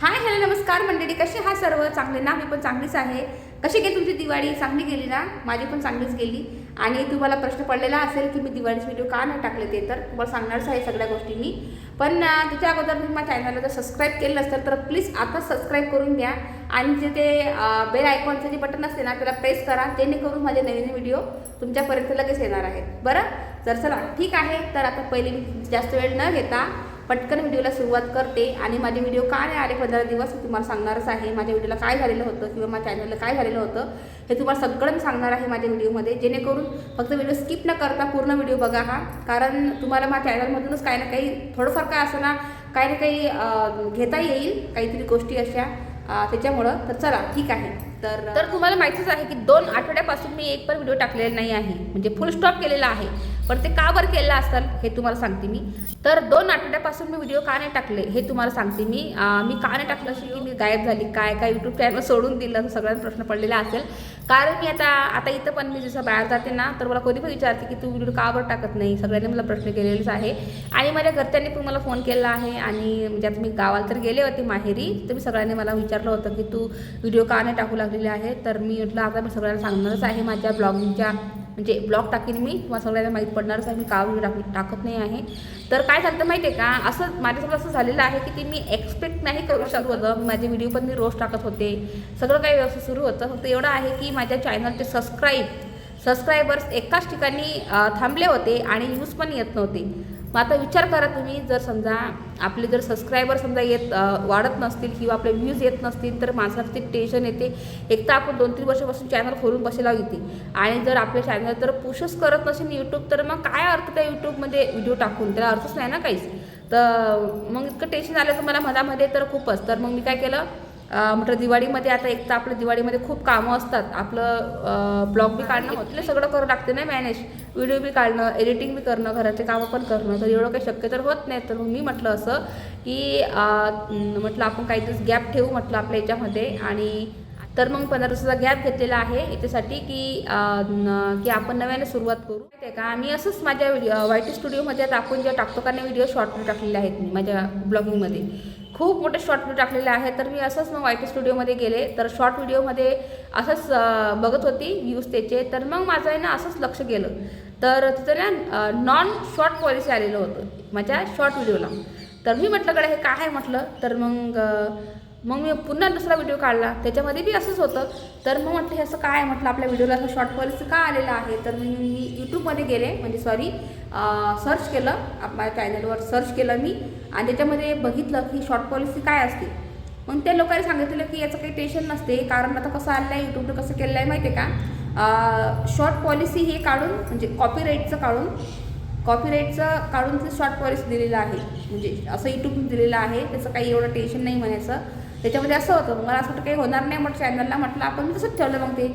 Hi hello नमस्कार मंडळी. कसे हा सर्व? चांगले ना? मी पण चांगलीच आहे. कशी गेली तुमची दिवाळी? चांगली गेली ना? माझी पण चांगलीच गेली. आणि तुम्हाला प्रश्न पडलेला असेल की मी दिवाळीचे व्हिडिओ का नाही टाकले ते तर तुम्हाला सांगणारच आहे सगळ्या गोष्टी मी. पण त्याच्या अगोदर तुम्ही माझ्या चॅनलला जर सबस्क्राईब केलं नसेल तर प्लीज आता सबस्क्राईब करून घ्या. आणि जे ते बेल आयकॉनचं जे बटन असते ना त्याला प्रेस करा. जेणेकरून माझे नवीन व्हिडिओ तुमच्यापर्यंत लगेच येणार आहेत. बरं? तर चला ठीक आहे. तर आता पहिले मी जास्त वेळ न घेता पटकन व्हिडिओला सुरुवात करते. आणि माझे व्हिडिओ का नाही आले पंधरा दिवस तुम्हाला सांगणारच आहे. माझ्या व्हिडिओला काय झालेलं होतं किंवा माझ्या चॅनलला काय झालेलं होतं हे तुम्हाला सगळं मी सांगणार आहे माझ्या व्हिडिओमध्ये. जेणेकरून फक्त व्हिडिओ स्किप न करता पूर्ण व्हिडिओ बघा हा. कारण तुम्हाला माझ्या चॅनलमधूनच काही ना काही थोडंफार काय असं ना काही ना काही घेता येईल काहीतरी गोष्टी अशा. त्याच्यामुळं तर चला ठीक आहे. तर तर तुम्हाला माहितीच आहे की दोन आठवड्यापासून मी एक पण व्हिडिओ टाकलेला नाही आहे. म्हणजे फुल स्टॉप केलेला आहे. पण ते का बरं केलेलं असेल हे तुम्हाला सांगते मी. तर दोन आठवड्यापासून मी व्हिडिओ का नाही टाकले हे तुम्हाला सांगते मी. मी का नाही टाकलं असेल की मी गायब झाली काय काय यूट्यूब चॅनल सोडून दिलं सगळ्यांना प्रश्न पडलेला असेल. कारण मी आता आता इथं पण मी जसं बाहेर जाते ना तर मला कोणी पण विचारते की तू व्हिडिओ का बरं टाकत नाही? सगळ्यांनी मला प्रश्न केलेलेच आहे. आणि माझ्या घरच्यांनी पण मला फोन केला आहे आणि म्हणजे आता मी गावाला तर गेले होते माहेरी तर मी सगळ्यांनी मला विचारलं होतं की तू व्हिडिओ का नाही टाकू लागलेली आहे? तर मी म्हटलं आता मी सगळ्यांना सांगणारच आहे माझ्या ब्लॉगिंगच्या म्हणजे ब्लॉग टाकीन मी तुम्हाला सगळ्यांना माहीत पडणारच आहे मी का व्हिडिओ टाक टाकत नाही आहे. तर काय झालं माहिती आहे का? असं माझ्यासोबत असं झालेलं आहे की ते मी एक्सपेक्ट नाही करू शकत. होतं माझे व्हिडिओ पण मी रोज टाकत होते. सगळं काही व्यवस्थित सुरू होतं. फक्त एवढं आहे की माझ्या चॅनलचे सबस्क्राईब सबस्क्रायबर्स एकाच ठिकाणी थांबले होते आणि यूज पण येत नव्हते. मग आता विचार करा तुम्ही जर समजा आपले जर सबस्क्रायबर समजा येत वाढत नसतील किंवा आपले व्ह्यूज येत नसतील तर माणसाला ते टेन्शन येते. एक तर आपण दोन तीन वर्षापासून चॅनल खोलून बसेला येते आणि जर आपले चॅनल तर पुशच करत नसेल यूट्यूब तर मग काय अर्थ त्या यूट्यूबमध्ये व्हिडिओ टाकून? त्याला अर्थच नाही ना काहीच. तर मग इतकं टेन्शन आलं तर मला मधामध्ये तर खूपच. तर मग मी काय केलं? म्हटलं दिवाळीमध्ये आता एक तर आपलं दिवाळीमध्ये खूप कामं असतात. आपलं ब्लॉग बी काढणं म्हटलं सगळं करू लागते ना मॅनेज. व्हिडिओ बी काढणं एडिटिंग बी करणं घरातले कामं पण करणं. तर एवढं काही शक्य तर होत नाही. तर मग मी म्हटलं असं की म्हटलं आपण काही दिवस गॅप ठेवू म्हटलं आपल्या याच्यामध्ये. आणि तर मग पंधरा दिवसाचा गॅप घेतलेला आहे याच्यासाठी की की आपण नव्याने सुरुवात करू. माहिती आहे का? मी असंच माझ्या व्हिडिओ वाय टी स्टुडिओमध्ये आता आपण जे टाकतो का नाही व्हिडिओ शॉर्ट टाकलेले आहेत मी माझ्या ब्लॉगिंगमध्ये. खूप मोठे शॉर्ट व्हिडिओ टाकलेले आहेत. तर मी असंच मग वाय टी स्टुडिओमध्ये गेले. तर शॉर्ट व्हिडिओमध्ये असंच बघत होती व्ह्यूज त्याचे. तर मग माझं आहे ना असंच लक्ष गेलं. तर तिथं ना नॉन शॉर्ट पॉलिसी आलेलं होतं माझ्या शॉर्ट व्हिडिओला तर मी म्हटलं कडे हे काय आहे? म्हटलं. तर मग मग मी पुन्हा दुसरा व्हिडिओ काढला. त्याच्यामध्ये बी असंच होतं. तर मग म्हटलं हे असं काय म्हटलं आपल्या व्हिडिओला असं शॉर्ट पॉलिसी का आलेलं आहे? तर मी मी यूट्यूबमध्ये गेले. म्हणजे सॉरी सर्च केलं. आपल्या माझ्या चॅनलवर सर्च केलं मी. आणि त्याच्यामध्ये बघितलं की शॉर्ट पॉलिसी काय असते. मग त्या लोकांनी सांगितलं की याचं काही टेन्शन नसते. कारण आता कसं आलं आहे यूट्यूबनं कसं केलं आहे माहिती आहे का शॉर्ट पॉलिसी हे काढून म्हणजे कॉपीराईटचं काढून कॉपीराईटचं काढून ते शॉर्ट पॉलिसी दिलेलं आहे. म्हणजे असं यूट्यूबने दिलेलं आहे. त्याचं काही एवढं टेन्शन नाही म्हणायचं. त्याच्यामध्ये असं होतं मग मला असं वाटतं काही होणार नाही म्हटलं चॅनलला म्हटलं आपण तसंच ठेवलं मग ते.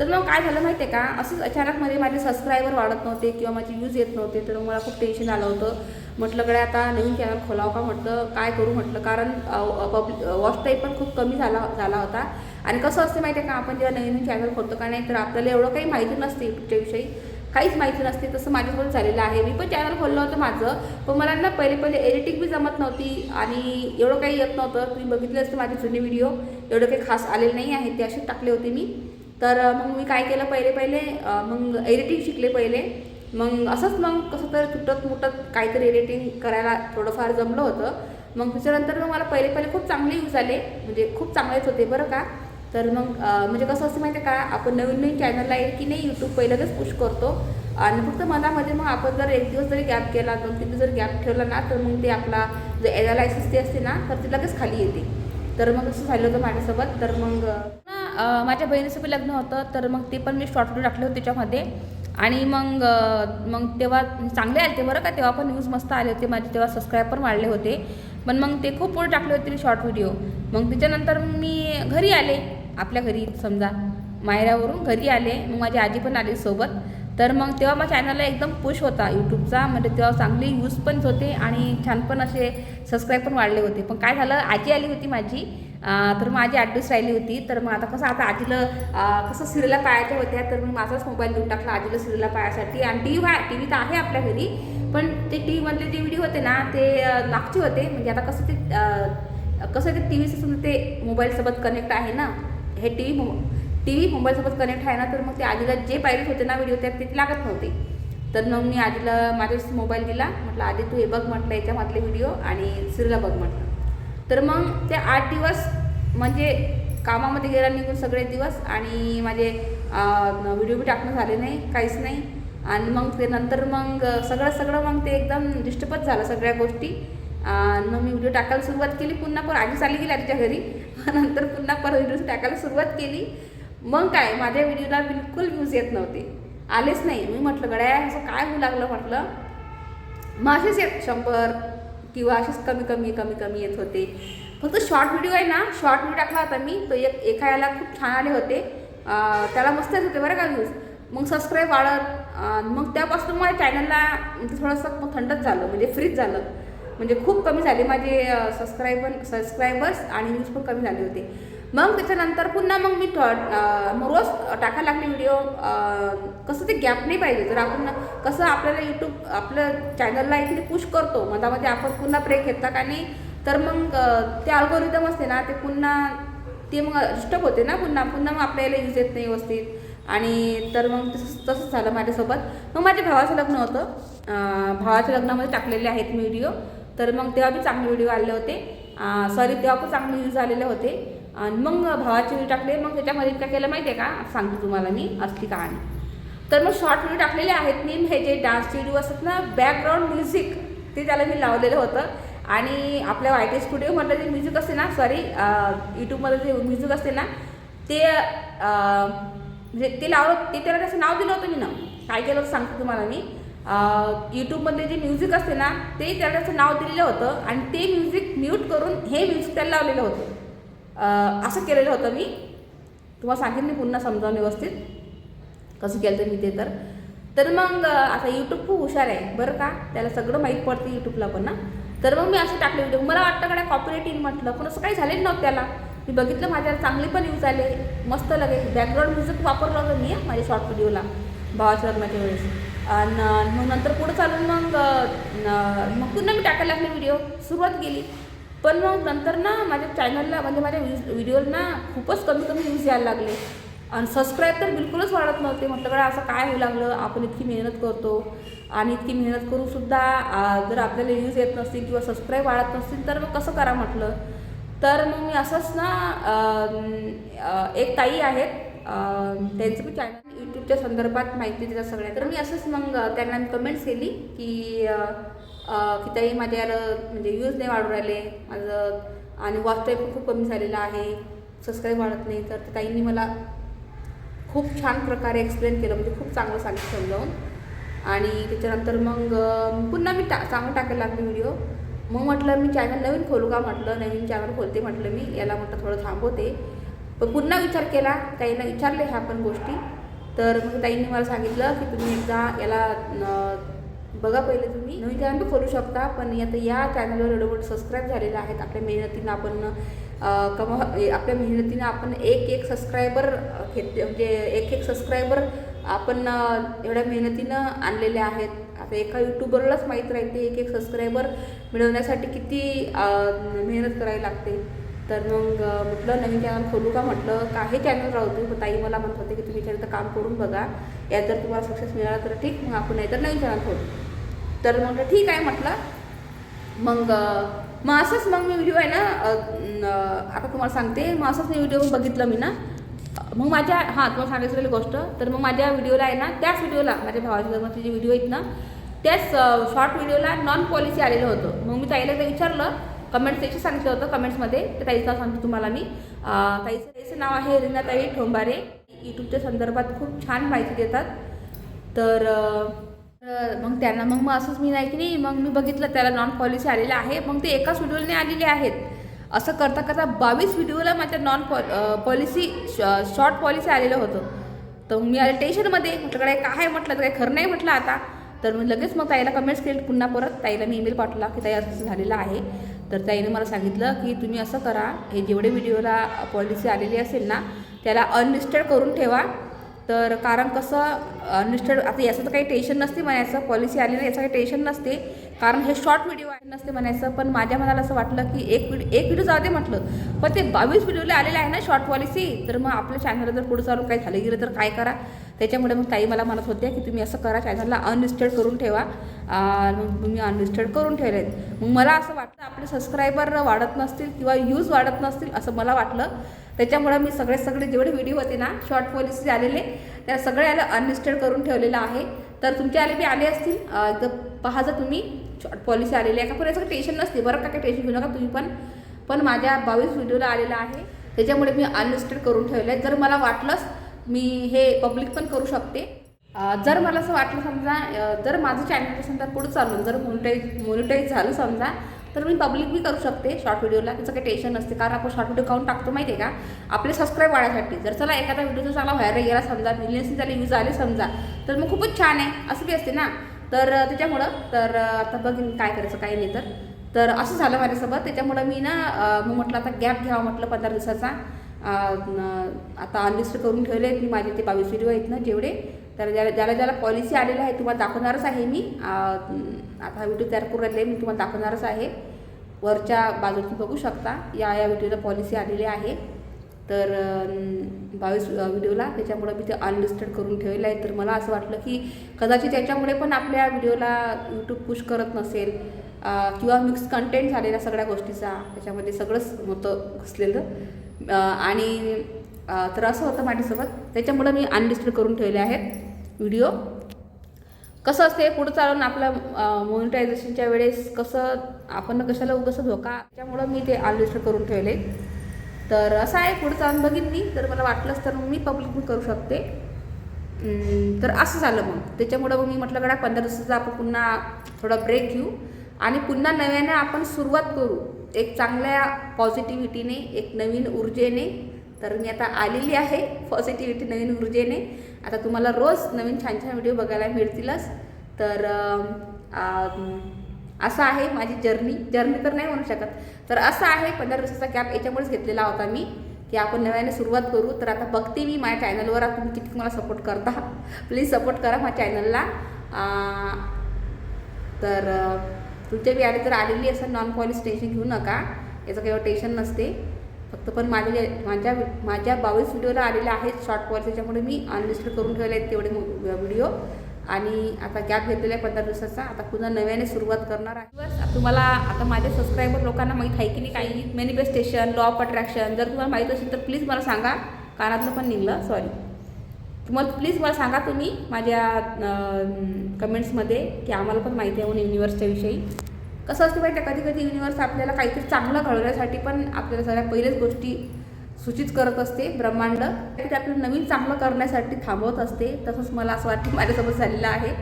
तर मग काय झालं माहिती आहे का असंच अचानकमध्ये माझे सबस्क्रायबर वाढत नव्हते किंवा माझे व्ह्यूज येत नव्हते तर मला खूप टेन्शन आलं होतं. म्हटलं कडे आता नवीन चॅनल खोलावं का? म्हटलं काय करू? म्हटलं कारण पब्लिक वॉच टाईप पण खूप कमी झाला झाला होता. आणि कसं असते माहिती आहे का आपण जेव्हा नवीन नवीन चॅनल खोलतो का नाही तर आपल्याला एवढं काही माहिती नसते यूट्यूबच्या काहीच माहिती नसते तसं माझ्यासोबत झालेलं आहे. मी पण चॅनल खोललं होतं माझं पण मला ना पहिले पहिले एडिटिंग बी जमत नव्हती आणि एवढं काही येत नव्हतं. तुम्ही बघितलं असतं माझे जुने व्हिडिओ एवढं काही खास आलेले नाही आहे ते असेच टाकले होते मी. तर मग मी काय केलं पहिले पहिले मग एडिटिंग शिकले पहिले. मग असंच मग कसं तर तुटत मुटत काहीतरी एडिटिंग करायला थोडंफार जमलं होतं. मग त्याच्यानंतर मग मला पहिले पहिले खूप चांगले यूज आले. म्हणजे खूप चांगलेच होते बरं का. तर मग म्हणजे कसं असतं माहिती आहे का आपण नवीन नवीन चॅनलला येईल की नाही यूट्यूब पहिल्यांदाच पुश करतो. आणि फक्त मनामध्ये मग आपण जर एक दिवस जरी गॅप केला दोन तीन दिवस जर गॅप ठेवला ना तर मग ते आपला जो एनालायसिस ते असते ना तर ते लगेच खाली येते. तर मग असं झालं होतं माझ्यासोबत. तर मग माझ्या बहिणीसोबत लग्न होतं तर मग ते पण मी शॉर्ट व्हिडिओ टाकले होते त्याच्यामध्ये. आणि मग मग तेव्हा चांगले आले ते बरं का तेव्हा पण न्यूज मस्त आले होते माझे तेव्हा सबस्क्राईब पण वाढले होते. पण मग ते खूप पुढे टाकले होते मी शॉर्ट व्हिडिओ मग त्याच्यानंतर मी घरी आले. आपल्या घरी समजा मायरावरून घरी आले मग माझी आजी पण आली सोबत. तर मग तेव्हा माझ्या चॅनलला एकदम पुश होता यूट्यूबचा म्हणजे तेव्हा चांगले यूज पण होते आणि छान पण असे सबस्क्राईब पण वाढले होते. पण काय झालं आजी आली होती माझी. तर तर माझी आठ दिवस राहिली होती. तर मग आता कसं आता आजीला कसं सिरियलला पाहायच्या होत्या तर मी माझाच मोबाईल देऊन टाकला आजीला सिरियला पाहायसाठी. आणि टी व्ही टी व्ही तर आहे आपल्या घरी. पण ते टी व्हीमधले जे व्हिडिओ होते ना ते नागचे होते. म्हणजे आता कसं ते कसं ते टी व्हीचं समजा ते मोबाईलसोबत कनेक्ट आहे ना हे टी व्ही टी व्ही मोबाईलसोबत कनेक्ट आहे ना तर मग ते आजीला जे पाहिजे होते ना व्हिडिओ त्यात ते लागत नव्हते. तर मग मी आजीला माझ्याच मोबाईल दिला. म्हटलं आधी तू हे बघ म्हटलं याच्यामधले व्हिडिओ आणि सिरला बघ म्हटलं. तर मग ते आठ दिवस म्हणजे कामामध्ये गेला निघून सगळे दिवस आणि माझे व्हिडिओ बी टाकणं झाले नाही काहीच नाही. आणि मग ते नंतर मग सगळं सगळं मग ते एकदम डिस्टर्बच झालं सगळ्या गोष्टी. मग मी व्हिडिओ टाकायला सुरुवात केली पुन्हा पण आधी चालली गेली आधीच्या घरी. नंतर पुन्हा परत व्हिडिओज टाकायला सुरुवात केली. मग काय माझ्या व्हिडिओला बिलकुल व्ह्यूज येत नव्हते. आलेच नाही. मी म्हटलं गड्या असं काय होऊ लागलं म्हटलं. माझेच येत शंभर किंवा असेच कमी कमी कमी कमी येत होते. फक्त शॉर्ट व्हिडिओ आहे ना शॉर्ट व्हिडिओ टाकला होता मी. तो एक एका याला खूप छान आले होते. त्याला मस्त येत होते बरं का व्ह्यूज मग सबस्क्राईब वाढत मग त्यापासून माझ्या चॅनलला म्हणजे थोडंसं थंडच झालं म्हणजे फ्रीज झालं. म्हणजे खूप कमी झाले. माझे सबस्क्रायबर सबस्क्रायबर्स आणि व्ह्यूज पण कमी झाले होते. मग त्याच्यानंतर पुन्हा मग मी थ- मग रोज टाकायला लागले व्हिडिओ कसं ते गॅप नाही पाहिजे. जर आपण कसं आपल्याला यूट्यूब आपलं चॅनलला इथे पुश करतो मधामध्ये आपण पुन्हा ब्रेक घेता का नाही तर मग ते अल्गोरिदम असते ना ते पुन्हा ते मग डिस्टर्ब होते ना पुन्हा. पुन्हा मग आपल्याला यूज येत नाही व्यवस्थित. आणि तर मग तसंच तसंच झालं माझ्यासोबत. मग माझ्या भावाचं लग्न होतं. भावाच्या लग्नामध्ये टाकलेले आहेत मी व्हिडिओ तर मग तेव्हा बी चांगले व्हिडिओ आले होते. सॉरी तेव्हा पण चांगले व्ह्यूज आलेले होते. आणि मग भावाचे व्हिडिओ टाकले. मग त्याच्यामध्ये काय केलं माहिती आहे का? सांगते तुम्हाला मी असली कहाणी. तर मग शॉर्ट व्हिडिओ टाकलेले आहेत. मी हे जे डान्सचे व्हिडिओ असतात ना बॅकग्राऊंड म्युझिक ते त्याला मी लावलेलं होतं. आणि आपल्या वाय टी स्टुडिओमधलं जे म्युझिक असते ना सॉरी यूट्यूबमधलं जे म्युझिक असते ना ते म्हणजे ते लावलं ते त्याला त्याचं नाव दिलं होतं मी ना. काय केलं होतं सांगते तुम्हाला मी. यूट्यूबमधले जे म्युझिक असते ना ते त्याला त्याचं नाव दिलेलं होतं आणि ते म्युझिक म्यूट करून हे म्युझिक त्याला लावलेलं होतं. असं केलेलं होतं मी. तुम्हाला सांगेन मी पुन्हा समजावून व्यवस्थित कसं केलं तर मी ते तर. तर मग आता यूट्यूब खूप हुशार आहे बरं का? त्याला सगळं माहीत पडतं यूट्यूबला पण ना. तर मग मी असं टाकले व्हिडिओ मला वाटतं का कॉपरेट इन म्हटलं पण असं काही झालेलं नव्हतं त्याला. मी बघितलं माझ्याला चांगले पण यूज आले मस्त लगे बॅकग्राऊंड म्युझिक वापरलं होतं मी माझ्या शॉर्ट व्हिडिओला भावाच्या लग्नाच्या वेळेस. आणि मग नंतर पुढं चालून मग मग पुन्हा मी टाकायला लागले व्हिडिओ सुरुवात केली. पण मग नंतर ना माझ्या चॅनलला म्हणजे माझ्या व्हिडिओला ना खूपच कमी कमी व्ह्यूज यायला लागले. आणि सबस्क्राईब तर बिलकुलच वाढत नव्हते. म्हटलं कडे असं काय होऊ लागलं? आपण इतकी मेहनत करतो. आणि इतकी मेहनत करूनसुद्धा जर आपल्याला व्ह्यूज येत नसतील किंवा सबस्क्राईब वाढत नसतील तर मग कसं करा? म्हटलं. तर मग मी असंच ना एक ताई आहेत त्यांचं पण चॅनल यूट्यूबच्या संदर्भात माहिती देतात सगळ्या तर मी असंच मग त्यांना मी कमेंट्स केली की की ताई माझ्या म्हणजे व्ह्यूज नाही वाढू राहिले माझं आणि वॉच टाईम पण खूप कमी झालेला आहे सबस्क्राईब वाढत नाही तर ताईंनी मला खूप छान प्रकारे एक्सप्लेन केलं. म्हणजे खूप चांगलं सांगितलं समजावून. आणि त्याच्यानंतर मग पुन्हा मी टा चांगलं टाकायला लागले व्हिडिओ मग म्हटलं मी चॅनल नवीन खोलू का म्हटलं? नवीन चॅनल खोलते म्हटलं मी. याला म्हटलं थोडं थांबवते. पण पुन्हा विचार केला ताईंना विचारले ह्या पण गोष्टी. तर मग ताईंनी मला सांगितलं की तुम्ही एकदा याला बघा पहिले तुम्ही. नवीन चॅनल बी खोलू शकता पण आता या चॅनलवर एवढं मोठं सबस्क्राईब झालेलं आहेत. आपल्या मेहनतीनं आपण कमा आपल्या मेहनतीनं आपण एक एक सबस्क्रायबर घेतले म्हणजे एक एक सबस्क्रायबर आपण एवढ्या मेहनतीनं आणलेले आहेत. आता एका यूट्यूबरलाच माहीत राहते एक एक सबस्क्रायबर मिळवण्यासाठी किती मेहनत करावी लागते. तर मग म्हटलं नवीन चॅनल खोलू का? म्हटलं काही चॅनल राहू पण ताई मला म्हणत होते की तुम्ही तर काम करून बघा. यात जर तुम्हाला सक्सेस मिळाला तर ठीक मग आपण नाही तर नवीन चॅनल खोलू. तर म्हटलं ठीक आहे म्हटलं. मग मग असंच मग मी व्हिडिओ आहे ना आता तुम्हाला सांगते मग असंच मी व्हिडिओ बघितलं मी ना. मग माझ्या हां तुम्हाला सांगितलेली राहिली गोष्ट तर मग माझ्या व्हिडिओला आहे ना त्याच व्हिडिओला माझ्या भावाच्या लग्नाचे जे व्हिडिओ आहेत ना त्याच शॉर्ट व्हिडिओला नॉन पॉलिसी आलेलं होतं. मग मी ताईला एकदा विचारलं कमेंट्स त्याची सांगितलं होतं कमेंट्समध्ये तर ताईचं नाव सांगतो तुम्हाला मी. ताईचं ताईचं नाव आहे रिनाताई ठोंबारे. यूट्यूबच्या संदर्भात खूप छान माहिती देतात. तर मग त्यांना मग मग असंच मी नाही की नाही मग मी बघितलं त्याला नॉन पॉलिसी आलेलं आहे. मग ते एकाच व्हिडिओने आलेले आहेत. असं करता करता बावीस व्हिडिओला माझ्या नॉन पॉ पॉलिसी शॉर्ट पॉलिसी आलेलं होतं. तर मी आले टेन्शनमध्ये म्हटलं काय काय म्हटलं तर काय खरं नाही म्हटलं आता. तर मी लगेच मग ताईला कमेंट्स केले. पुन्हा परत ताईला मी ईमेल पाठवला की ताई असं झालेलं आहे. तर ताईने मला सांगितलं की तुम्ही असं करा हे जेवढे व्हिडिओला पॉलिसी आलेली असेल ना त्याला अनलिस्टेड करून ठेवा. तर कारण कसं अनलिस्टेड आता याचं तर काही टेन्शन नसते म्हणायचं पॉलिसी आली ना याचं काही टेन्शन नसते. कारण हे शॉर्ट व्हिडिओ आहे नसते म्हणायचं पण माझ्या मनाला असं वाटलं की एक व्हिडिओ एक व्हिडिओ जाऊ दे म्हटलं. पण ते बावीस व्हिडिओला आलेले आहे ना शॉर्ट पॉलिसी तर मग आपल्या चॅनलला जर पुढे चालून काही झालं गेलं तर काय करा? त्याच्यामुळे मग ताई मला म्हणत होत्या की तुम्ही असं करा चॅनलला अनलिस्टेड करून ठेवा. मग तुम्ही अनलिस्टेड करून ठेवले आहेत मग मला असं वाटतं आपले सबस्क्रायबर वाढत नसतील किंवा यूज वाढत नसतील असं मला वाटलं. त्याच्यामुळं मी सगळे सगळे जेवढे व्हिडिओ होते ना शॉर्ट पॉलिसी आलेले त्या सगळ्याला अनलिस्टेड करून ठेवलेलं आहे. तर तुमच्या आले बी आले असतील तर पाहा पहा जर तुम्ही. शॉर्ट पॉलिसी आलेली आहे. का पण याचं टेन्शन नसते. बरं का काही टेन्शन घेऊ नका तुम्ही पण. पण माझ्या बावीस व्हिडिओला आलेला आहे. त्याच्यामुळे मी अनलिस्टेड करून ठेवलं आहे जर मला वाटलंच मी हे पब्लिक पण करू शकते. जर मला असं वाटलं समजा जर माझं चॅनल समजा पुढं चाललं जर मोनिटाईज मोनिटाईज झालं समजा तर मी पब्लिक बी करू शकते शॉर्ट व्हिडिओला त्याचं काही टेन्शन नसते. कारण आपण शॉर्ट व्हिडिओ काऊन टाकतो माहिती आहे का? आपले सबस्क्राईब वाढायसाठी. जर चला एखादा व्हिडिओ चांगला व्हायरल गेला समजा मिलियन्स झाले व्ह्यूज आले समजा तर मग खूपच छान आहे. असं बी असते ना. तर त्याच्यामुळं तर आता बघीन काय करायचं काय नाही तर. तर असं झालं माझ्यासोबत. त्याच्यामुळं मी ना मग म्हटलं आता गॅप घ्यावा म्हटलं पंधरा दिवसाचा. आता अनलिस्ट करून ठेवले आहेत मी माझे ते बावीस व्हिडिओ आहेत ना जेवढे. तर ज्याला ज्याला ज्याला पॉलिसी आलेलं आहे तुम्हाला दाखवणारच आहे मी. आता हा व्हिडिओ तयार करून राहिले मी तुम्हाला दाखवणारच आहे. वरच्या बाजूला बघू शकता. या या व्हिडिओला पॉलिसी आलेली आहे. तर बावीस व्हिडिओला त्याच्यामुळे मी ते अनलिस्टेड करून ठेवलं आहे. तर मला असं वाटलं की कदाचित त्याच्यामुळे पण आपल्या व्हिडिओला यूट्यूब पुश करत नसेल किंवा मिक्स कंटेंट झालेला सगळ्या गोष्टीचा त्याच्यामध्ये सगळंच होतं घुसलेलं. आणि तर असं होतं माझ्यासोबत. त्याच्यामुळं मी अनलिस्टेड करून ठेवले आहेत व्हिडिओ. कसं असते पुढं चालून आपल्या मोनिटायझेशनच्या वेळेस कसं आपण कशाला कसं धोका? त्याच्यामुळं मी ते अनलिस्टेड करून ठेवले. तर असं आहे पुढे जाऊन बघीन मी तर मला वाटलंच तर मग मी पब्लिक पण करू शकते. तर असं झालं मग. त्याच्यामुळं मग मी म्हटलं गडा पंधरा दिवसाचा आपण पुन्हा थोडा ब्रेक घेऊ आणि पुन्हा नव्याने आपण सुरुवात करू. एक चांगल्या पॉझिटिव्हिटीने एक नवीन ऊर्जेने. तर मी आता आलेली आहे पॉझिटिव्हिटी नवीन ऊर्जेने. आता तुम्हाला रोज नवीन छान छान व्हिडिओ बघायला मिळतीलच. तर असं आहे माझी जर्नी जर्नी तर नाही म्हणू शकत. तर असं आहे पंधरा दिवसाचा गॅप याच्यामुळेच घेतलेला होता मी की आपण नव्याने सुरुवात करू. तर आता बघते मी माझ्या चॅनलवर आता तुम्ही किती मला सपोर्ट करता. प्लीज सपोर्ट करा माझ्या चॅनलला तर तुमच्या बी आले तर आलेली असं नॉन पॉलिश टेन्शन घेऊ नका. याचं काही टेन्शन नसते. फक्त पण माझ्या जे- माझ्या माझ्या बावीस व्हिडिओला आलेल्या आहेत शॉर्ट पॉलिस त्याच्यामुळे मी अनलिस्टेड करून ठेवले आहेत तेवढे व्हिडिओ आणि आता गॅप घेतलेला आहे पंधरा दिवसाचा आता पुन्हा नव्याने सुरुवात करणार आहे. बस तुम्हाला आता माझे सबस्क्रायबर लोकांना माहीत आहे की नाही काही मॅनिफेस्टेशन लॉ ऑफ अट्रॅक्शन जर तुम्हाला माहीत असेल तर प्लीज मला सांगा. कानातलं पण निघलं सॉरी तुम्हाला प्लीज मला सांगा तुम्ही माझ्या कमेंट्समध्ये की आम्हाला पण माहिती आहे म्हणून विषयी. कसं असतं माहिती कधी कधी युनिव्हर्स आपल्याला काहीतरी चांगलं घडवण्यासाठी पण आपल्याला सगळ्या पहिलेच गोष्टी सूचित करत असते ब्रह्मांड ते आपलं नवीन चांगलं करण्यासाठी थांबवत असते तसंच मला असं वाटतं माझ्यासोबत झालेलं आहे.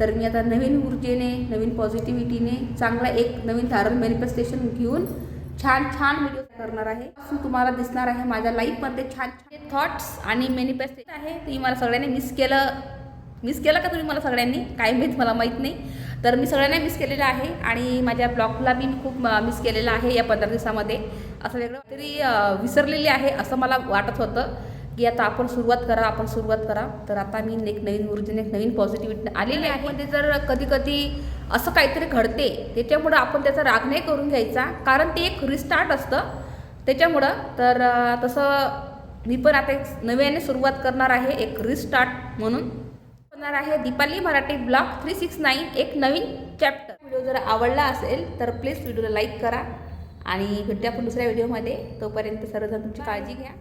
तर मी आता नवीन ऊर्जेने नवीन पॉझिटिव्हिटीने चांगला एक नवीन धारण मॅनिफेस्टेशन घेऊन छान छान व्हिडिओ करणार आहे. असं तुम्हाला दिसणार आहे माझ्या लाईफमध्ये छान छान थॉट्स आणि मॅनिफेस्टेशन आहे. ते मला सगळ्यांनी मिस केलं. मिस केलं का तुम्ही मला सगळ्यांनी? काय माहीत मला माहीत नाही. तर मी सगळ्यांना मिस केलेलं आहे आणि माझ्या ब्लॉगला बी मी खूप मिस केलेलं आहे या पंधरा दिवसामध्ये. असं वेगळं तरी विसरलेली आहे असं मला वाटत होतं की आता आपण सुरुवात करा आपण सुरुवात करा. तर आता मी एक नवीन ऊर्जेने एक नवीन पॉझिटिव्हिटी आलेली आहे. पण ते जर कधी कधी असं काहीतरी घडते त्याच्यामुळं आपण त्याचा राग नाही करून घ्यायचा. कारण ते एक रिस्टार्ट असतं. त्याच्यामुळं तर तसं मी पण आता एक नव्याने सुरुवात करणार आहे एक रिस्टार्ट म्हणून. होणार आहे Deepali Marathi blog three six nine एक नवीन चॅप्टर व्हिडिओ जर आवडला असेल तर प्लीज व्हिडिओला लाईक करा. आणि भेटूया आपण दुसऱ्या व्हिडिओमध्ये. तोपर्यंत सर्वजण तुमची काळजी घ्या.